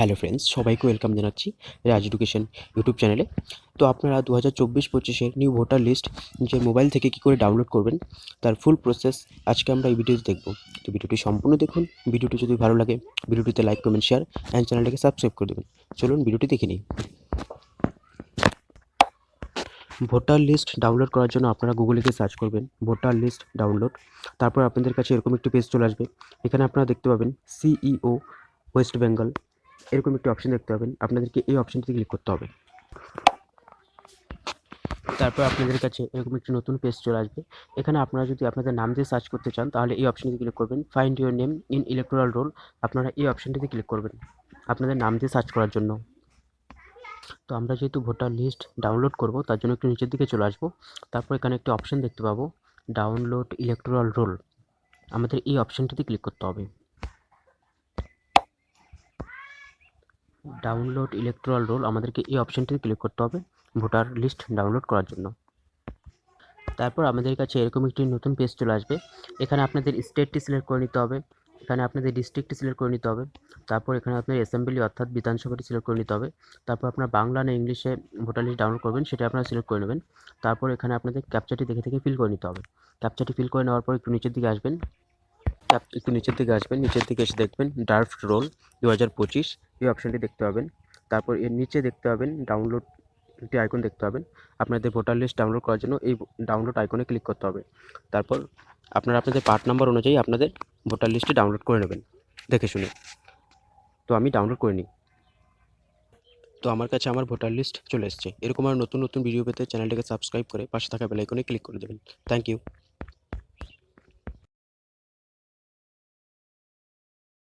Hello friends সবাইকে welcome জানাচ্ছি রাজ education YouTube চ্যানেলে তো আপনারা দু হাজার চব্বিশ পঁচিশের নিউ ভোটার লিস্ট নিজের মোবাইল থেকে কী করে ডাউনলোড করবেন, তার ফুল প্রসেস আজকে আমরা এই ভিডিওতে দেখব। তো ভিডিওটি সম্পূর্ণ দেখুন ভিডিওটি যদি ভালো লাগে ভিডিওটিতে লাইক কমেন্ট শেয়ার অ্যান্ড চ্যানেলটাকে সাবস্ক্রাইব করে দেবেন। চলুন ভিডিওটি দেখে নিই। ভোটার লিস্ট ডাউনলোড করার জন্য আপনারা গুগলে গিয়ে সার্চ করবেন ভোটার লিস্ট ডাউনলোড তারপর আপনাদের কাছে এরকম একটি পেজ চলে আসবে। এখানে আপনারা দেখতে পাবেন সিইও ওয়েস্ট বেঙ্গল এরকম একটি অপশন দেখতে পাবেন। আপনাদেরকে এই অপশনটিতে ক্লিক করতে হবে। তারপর আপনাদের কাছে এরকম একটি নতুন পেজ চলে আসবে। এখানে আপনারা যদি আপনাদের নাম দিয়ে সার্চ করতে চান, তাহলে এই অপশনটিতে ক্লিক করবেন। Find your name in electoral roll আপনারা এই অপশনটিতে ক্লিক করবেন আপনাদের নাম দিয়ে সার্চ করার জন্য। তো আমরা যেহেতু ভোটার লিস্ট ডাউনলোড করব, তার জন্য একটু নিচের দিকে চলে আসব। তারপর এখানে একটি অপশন দেখতে পাবো ডাউনলোড ইলেকট্রাল রোল আমাদের এই অপশনটিতে ক্লিক করতে হবে। ডাউনলোড ইলেকট্রাল রোল আমাদেরকে এই অপশনটিতে ক্লিক করতে হবে ভোটার লিস্ট ডাউনলোড করার জন্য। তারপর আমাদের কাছে এরকম একটি নতুন পেজ চলে আসবে। এখানে আপনাদের স্টেটটি সিলেক্ট করে নিতে হবে, এখানে আপনাদের ডিস্ট্রিক্টটি সিলেক্ট করে নিতে হবে, তারপর এখানে আপনার অ্যাসেম্বলি অর্থাৎ বিধানসভাটি সিলেক্ট করে নিতে হবে, তারপর আপনার বাংলা না ইংলিশে ভোটার লিস্ট ডাউনলোড করবেন সেটা আপনারা সিলেক্ট করে নেবেন, তারপর এখানে আপনাদের ক্যাপচারটি দেখে থেকে ফিল করে নিতে হবে। ক্যাপচারটি ফিল করে নেওয়ার পর একটু নিচের দিকে আসবেন একটু নিচের দিকে আসবেন, নিচের দিকে এসে দেখবেন ড্রাফট রোল দু হাজার পঁচিশ, এই অপশানটি দেখতে পাবেন। তারপর এর নিচে দেখতে পাবেন ডাউনলোড একটি আইকন দেখতে পাবেন। আপনাদের ভোটার লিস্ট ডাউনলোড করার জন্য এই ডাউনলোড আইকনে ক্লিক করতে হবে। তারপর আপনারা আপনাদের পার্ট নাম্বার অনুযায়ী আপনাদের ভোটার লিস্টটি ডাউনলোড করে নেবেন। দেখে শুনে। তো আমি ডাউনলোড করে নিই। তো আমার কাছে আমার ভোটার লিস্ট চলে এসেছে। এরকম আর নতুন নতুন ভিডিও পেতে চ্যানেলটাকে সাবস্ক্রাইব করে পাশে থাকা বেলাইকনে ক্লিক করে দেবেন। Thank you